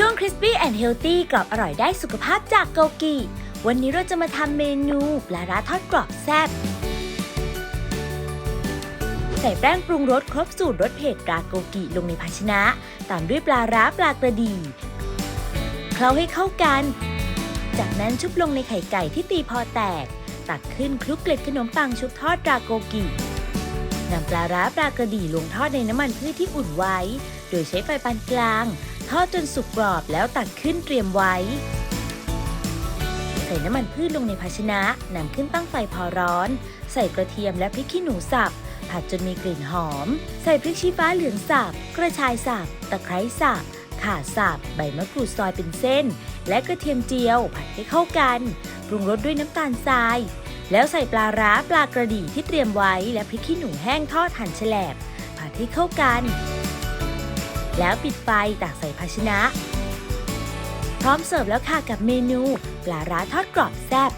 ช่วง Crispy and Healthy กรอบอร่อยได้สุขภาพจากโกกี วันนี้เราจะมาทำเมนูปลาร้าทอดกรอบแซ่บ ใส่แป้งปรุงรสครบสูตรรสเผ็ดราโกกิลงในภาชนะ ตามด้วยปลาร้าปลากระดี เคล้าให้เข้ากัน จากนั้นชุบลงในไข่ไก่ที่ตีพอแตก ตักขึ้นคลุกเกล็ดขนมปังชุบทอดราโกกินำปลาร้าปลากระดีลงทอดในน้ำมันพืชที่อุ่นไว้ โดยใช้ไฟปานกลาง ทอดจนสุกกรอบแล้วตักขึ้นเตรียมไว้ ใส่น้ำมันพืชลงในภาชนะนำขึ้นตั้งไฟพอร้อน ใส่กระเทียมและพริกขี้หนูสับ ผัดจนมีกลิ่นหอม ใส่พริกชี้ฟ้าเหลืองสับ กระชายสับ ตะไคร้สับ ข่าสับ ใบมะกรูดซอยเป็นเส้น และกระเทียมเจียว ผัดให้เข้ากัน ปรุงรสด้วยน้ำตาลทราย แล้วใส่ปลาร้าปลากระดี่ที่เตรียมไว้ และพริกขี้หนูแห้งทอดหั่นแฉลบ ผัดให้เข้ากัน แล้วปิดไฟตักใส่ภาชนะ พร้อมเสิร์ฟแล้วค่ะกับเมนูปลาร้าทอดกรอบแซ่บ